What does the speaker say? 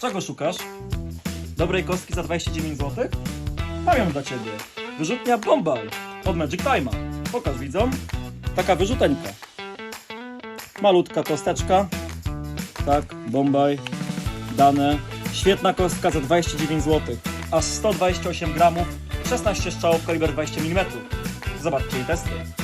Czego szukasz? Dobrej kostki za 29 zł? Mam ją dla Ciebie. Wyrzutnia Bombay od Magic Time'a. Pokaż widzom. Taka wyrzuteńka. Malutka kosteczka. Tak, Bombay. Dane. Świetna kostka za 29 zł. Aż 128 gramów. 16 strzałów kaliber 20 mm. Zobaczcie jej testy.